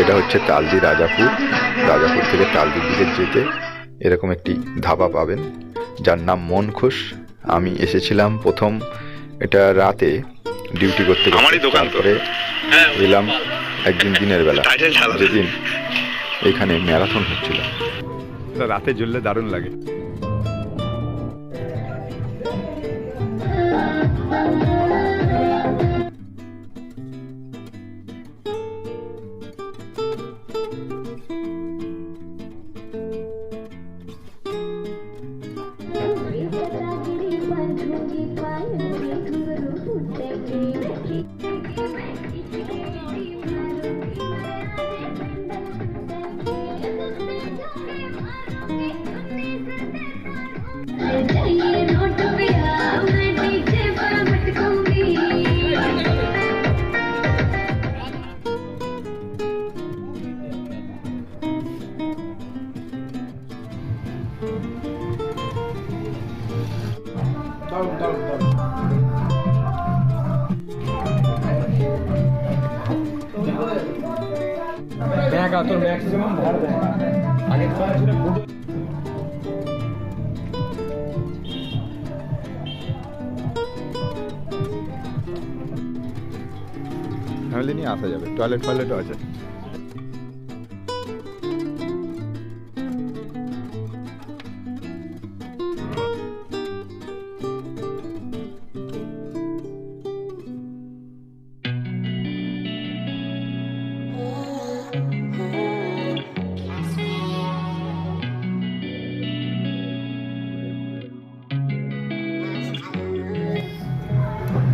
এটা হচ্ছে তালদি রাজাপুর। রাজাপুর থেকে তালদির দিকে যেতে এরকম একটি ধাবা পাবেন, যার নাম মন খুশ আমি এসেছিলাম প্রথম এটা রাতে ডিউটি করতে। আমারই দোকান করে তারপরে হ্যাঁ। এলাম একদিন দিনের বেলা যেদিন এখানে ম্যারাথন হচ্ছিল রাতে জ্বললে দারুণ লাগে দেখা তোর ম্যাক্সিমাম ভার আগে ফ্যামিলি নিয়ে আসা যাবে টয়লেট ফয়লেটও আছে।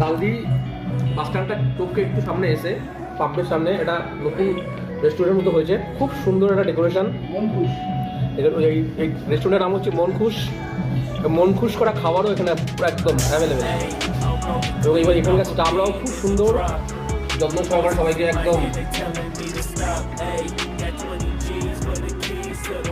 তালদি বাস স্ট্যান্ডটা একটু সামনে এসে পাম্পের সামনে এটা নতুন রেস্টুরেন্টের মতো হয়েছে। খুব সুন্দর একটা ডেকোরেশন এই এই রেস্টুরেন্টের নাম হচ্ছে মনখুশ। মনখুশ করা খাবারও এখানে একদম অ্যাভেলেবেল এবং এবার এখানকার স্টাফরাও খুব সুন্দর। যত্ন সহকারে সবাইকে একদম